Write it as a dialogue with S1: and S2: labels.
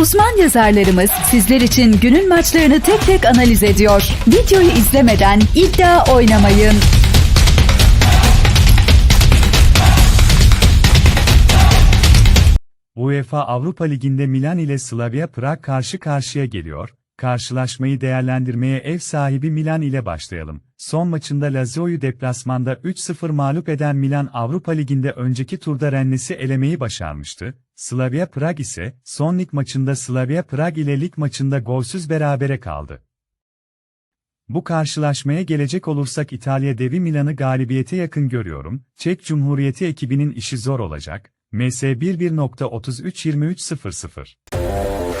S1: Uzman yazarlarımız sizler için günün maçlarını tek tek analiz ediyor. Videoyu izlemeden iddia oynamayın.
S2: UEFA Avrupa Ligi'nde Milan ile Slavia Prag karşı karşıya geliyor. Karşılaşmayı değerlendirmeye ev sahibi Milan ile başlayalım. Son maçında Lazio'yu deplasmanda 3-0 mağlup eden Milan Avrupa Ligi'nde önceki turda Rennes'i elemeyi başarmıştı. Slavia Prag ise son lig maçında Slavia Prag ile lig maçında golsüz berabere kaldı. Bu karşılaşmaya gelecek olursak İtalya devi Milan'ı galibiyete yakın görüyorum. Çek Cumhuriyeti ekibinin işi zor olacak. MS 11.33-23.00